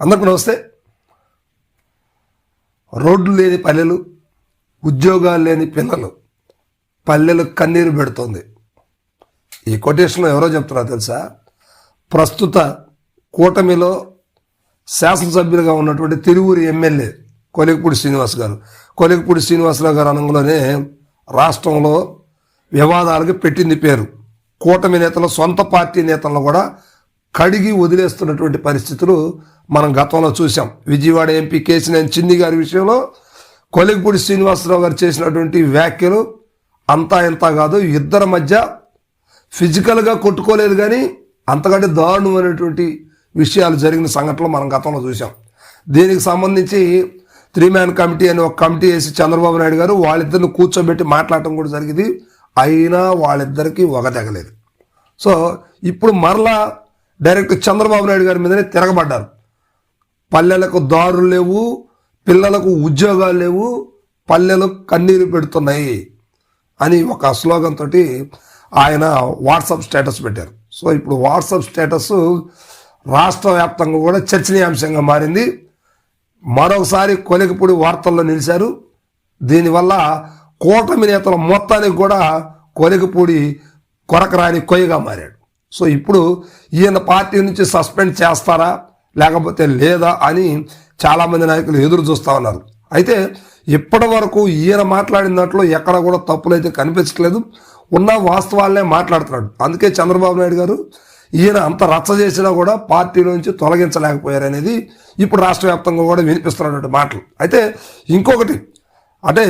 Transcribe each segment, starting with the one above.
అందరికీ నమస్తే. రోడ్లు లేని పల్లెలు ఉద్యోగాలు లేని పిల్లలు పల్లెలు కన్నీరు పెడుతోంది. ఈ కొటేషన్లో ఎవరో చెప్తున్నారు తెలుసా? ప్రస్తుత కూటమిలో శాసనసభ్యులుగా ఉన్నటువంటి తిరువురు ఎమ్మెల్యే కొలికపూడి శ్రీనివాస్ గారు. కొలికపూడి శ్రీనివాసరావు గారు అనగానే రాష్ట్రంలో వివాదాలకు పెట్టింది పేరు. కూటమి నేతలు సొంత పార్టీ నేతలను కూడా కడిగి వదిలేస్తున్నటువంటి పరిస్థితులు మనం గతంలో చూసాం విజయవాడ ఎంపీ కేసినేని చిన్ని గారి విషయంలో కొలిగిపూడి శ్రీనివాసరావు గారు చేసినటువంటి వ్యాఖ్యలు అంతా ఇంత కాదు ఇద్దరి మధ్య ఫిజికల్గా కొట్టుకోలేదు కానీ అంతకంటే దారుణమైనటువంటి విషయాలు జరిగిన సంఘటనలు మనం గతంలో చూసాం దీనికి సంబంధించి త్రీ మ్యాన్ కమిటీ అని ఒక కమిటీ వేసి చంద్రబాబు నాయుడు గారు వాళ్ళిద్దరిని కూర్చోబెట్టి మాట్లాడటం కూడా జరిగింది. అయినా వాళ్ళిద్దరికీ తెగలేదు. సో ఇప్పుడు మరలా డైరెక్ట్ చంద్రబాబు నాయుడు గారి మీదనే తిరగబడ్డారు. పల్లెలకు దారులు లేవు పిల్లలకు ఉద్యోగాలు లేవు పల్లెలు కన్నీరు పెడుతున్నాయి అని ఒక స్లోగన్ తోటి ఆయన వాట్సాప్ స్టేటస్ పెట్టారు. సో ఇప్పుడు వాట్సాప్ స్టేటస్ రాష్ట్ర వ్యాప్తంగా కూడా చర్చనీయాంశంగా మారింది. మరొకసారి కొలికపూడి వార్తల్లో నిలిచారు. దీనివల్ల కూటమి నేతల మొత్తానికి కూడా కొలికపూడి కొరకరాని కొయ్యగా మారాడు. సో ఇప్పుడు ఈయన పార్టీ నుంచి సస్పెండ్ చేస్తారా లేకపోతే లేదా అని చాలామంది నాయకులు ఎదురు చూస్తూ ఉన్నారు. అయితే ఇప్పటి వరకు ఈయన మాట్లాడిన దాంట్లో ఎక్కడ కూడా తప్పులైతే కనిపించట్లేదు. ఉన్న వాస్తవాలనే మాట్లాడుతున్నాడు. అందుకే చంద్రబాబు నాయుడు గారు ఈయన అంత రచ్చ చేసినా కూడా పార్టీ నుంచి తొలగించలేకపోయారనేది ఇప్పుడు రాష్ట్ర వ్యాప్తంగా కూడా వినిపిస్తున్నటువంటి మాటలు. అయితే ఇంకొకటి అంటే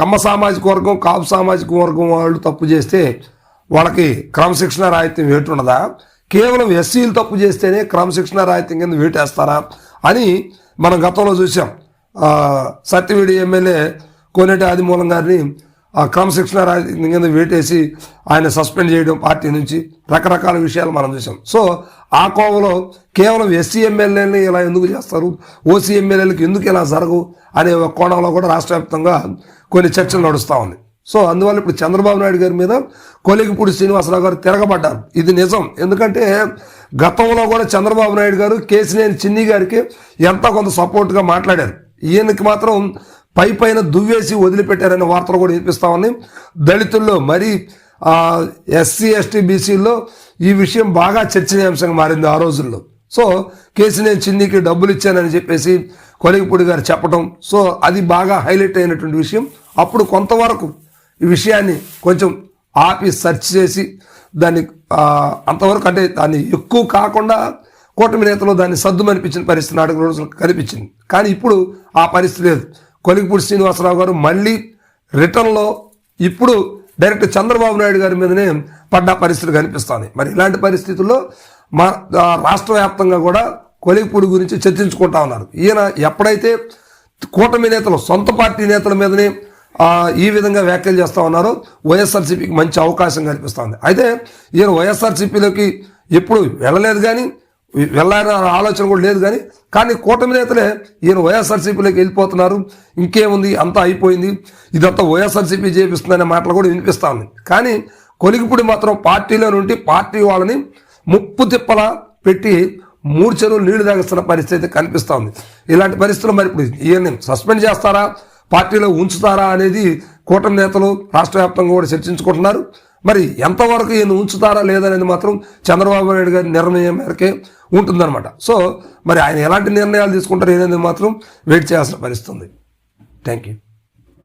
కమ్మ సామాజిక వర్గం కాపు సామాజిక వర్గం వాళ్ళు తప్పు చేస్తే వాళ్ళకి క్రమశిక్షణ రాహిత్యం ఉండదా కేవలం ఎస్సీలు తప్పు చేస్తేనే క్రమశిక్షణ రాహిత్యం కింద వేటేస్తారా అని మనం గతంలో చూసాం సత్యవేడి ఎమ్మెల్యే కోనేటి ఆదిమూలం గారిని ఆ క్రమశిక్షణ రాహిత్యం కింద వేటేసి ఆయన సస్పెండ్ చేయడం పార్టీ నుంచి రకరకాల విషయాలు మనం చూసాం సో ఆ కోవలో కేవలం ఎస్సీ ఎమ్మెల్యేని ఇలా ఎందుకు చేస్తారు? ఓసీ ఎమ్మెల్యేలకు ఎందుకు ఇలా జరగవు? అనే ఒక కోణంలో కూడా రాష్ట్ర వ్యాప్తంగా కొన్ని చర్చలు నడుస్తూ ఉంది సో అందువల్ల ఇప్పుడు చంద్రబాబు నాయుడు గారి మీద కొలిగిపూడి శ్రీనివాసరావు గారు తిరగబడ్డారు. ఇది నిజం. ఎందుకంటే గతంలో కూడా చంద్రబాబు నాయుడు గారు కేసినేని చిన్ని గారికి ఎంతో కొంత సపోర్ట్గా మాట్లాడారు. ఈయనకి మాత్రం పై పైన దువ్వేసి వదిలిపెట్టారనే వార్తలు కూడా వినిపిస్తామని దళితుల్లో మరి ఎస్సీ ఎస్టీ బీసీల్లో ఈ విషయం బాగా చర్చనీయాంశంగా మారింది ఆ రోజుల్లో. సో కేసినేని చిన్నికి డబ్బులు ఇచ్చానని చెప్పేసి కొలిగిపూడి గారు చెప్పడం సో అది బాగా హైలైట్ అయినటువంటి విషయం. అప్పుడు కొంతవరకు ఈ విషయాన్ని కొంచెం ఆపి సెర్చ్ చేసి దాన్ని అంతవరకు అంటే దాన్ని ఎక్కువ కాకుండా కూటమి నేతలు దాన్ని సర్దుమనిపించిన పరిస్థితి నాలుగు రోజులు కనిపించింది. కానీ ఇప్పుడు ఆ పరిస్థితి లేదు. కొలిగిపూడి శ్రీనివాసరావు గారు మళ్ళీ రిటర్న్లో ఇప్పుడు డైరెక్ట్ చంద్రబాబు నాయుడు గారి మీదనే పడ్డ పరిస్థితి కనిపిస్తుంది మరి ఇలాంటి పరిస్థితుల్లో మా రాష్ట్ర వ్యాప్తంగా కూడా కొలిగిపూడి గురించి చర్చించుకుంటా ఉన్నారు. ఈయన ఎప్పుడైతే కూటమి నేతలు సొంత పార్టీ నేతల మీదనే ఈ విధంగా వ్యాఖ్యలు చేస్తూ ఉన్నారో. వైఎస్ఆర్సీపీకి మంచి అవకాశం కనిపిస్తుంది అయితే ఈయన వైఎస్ఆర్సీపీలోకి ఎప్పుడు వెళ్ళలేదు కానీ వెళ్ళాలని ఆలోచన కూడా లేదు కానీ కానీ కూటమి నేతలే ఈయన వైఎస్ఆర్సీపీలోకి వెళ్ళిపోతున్నారు. ఇంకేముంది? అంతా అయిపోయింది. ఇదంతా వైఎస్ఆర్సీపీ చేపిస్తుందనే మాటలు కూడా వినిపిస్తా ఉంది కానీ కొలిగిపుడి మాత్రం పార్టీలో నుండి పార్టీ వాళ్ళని ముప్పు తిప్పల పెట్టి మూడు చెరువులు నీళ్ళు తాగిస్తున్న పరిస్థితి కనిపిస్తూ ఉంది ఇలాంటి పరిస్థితులు మరి ఇప్పుడు ఈయన్ని సస్పెండ్ చేస్తారా? పార్టీలో ఉంచుతారా అనేది కూటమి నేతలు రాష్ట్ర వ్యాప్తంగా కూడా చర్చించుకుంటున్నారు. మరి ఎంతవరకు ఈయన ఉంచుతారా లేదనేది మాత్రం చంద్రబాబు నాయుడు గారి నిర్ణయం మేరకే ఉంటుందన్నమాట. సో మరి ఆయన ఎలాంటి నిర్ణయాలు తీసుకుంటారు అనేది మాత్రం వెయిట్ చేయాల్సిన పరిస్థితుంది థ్యాంక్ యూ.